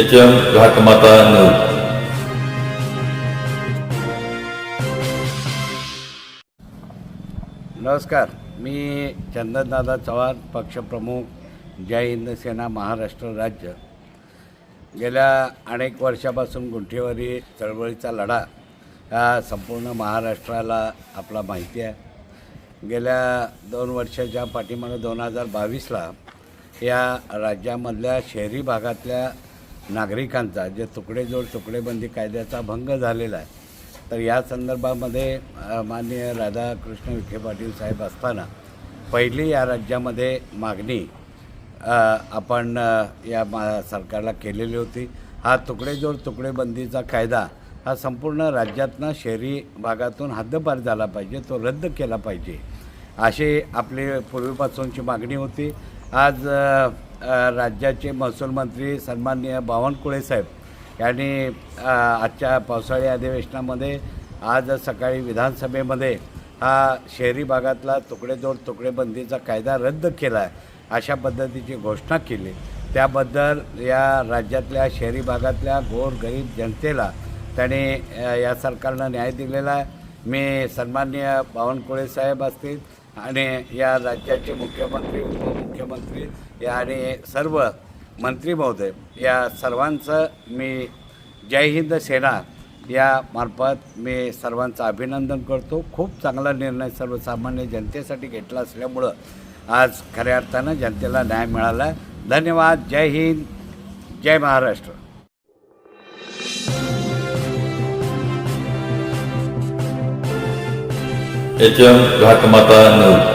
H M Ghatmata news नमस्कार मी चंदनदादा चव्हाण पक्षप्रमुख जय हिंद सेना महाराष्ट्र राज्य. गेल्या अनेक वर्षापासून गुंठेवारी चळवळीचा लढा हा संपूर्ण महाराष्ट्राला आपला माहिती आहे. गेल्या दोन वर्षाच्या पाठीमागे दोन हजार बावीसला या राज्यामधल्या शहरी भागातल्या नागरिकांचा जे तुकडेजोड तुकडेबंदी कायद्याचा भंग झालेला आहे. तर या संदर्भामध्ये माननीय राधाकृष्ण विखे पाटील साहेब असताना पहिली या राज्यामध्ये मागणी आपण या मा सरकारला केलेली होती. हा तुकडेजोड तुकडेबंदीचा कायदा हा संपूर्ण राज्यातनं शहरी भागातून हद्दपार झाला पाहिजे तो रद्द केला पाहिजे. अशी आपली पूर्वीपासूनची मागणी होती. आज राज्याचे महसूल मंत्री सन्माननीय बावनकुळे साहेब यांनी आजच्या पावसाळी अधिवेशनामध्ये आज सकाळी विधानसभेमध्ये हा शहरी भागातला तुकडेजोड तुकडेबंदीचा कायदा रद्द केला आहे अशा पद्धतीची घोषणा केली. त्याबद्दल या राज्यातल्या शहरी भागातल्या गोरगरीब जनतेला त्याने या सरकारनं न्याय दिलेला आहे. मी सन्माननीय बावनकुळे साहेब असतील आणि या राज्याचे मुख्यमंत्री उपमुख्यमंत्री या आणि सर्व मंत्री महोदय या सर्वांचं मी जय हिंद सेना या मार्फत मी सर्वांचं अभिनंदन करतो. खूप चांगला निर्णय सर्वसामान्य जनतेसाठी घेतला असल्यामुळं आज खऱ्या अर्थानं जनतेला न्याय मिळाला. धन्यवाद. जय हिंद. जय Maharashtra. H M Ghatmata news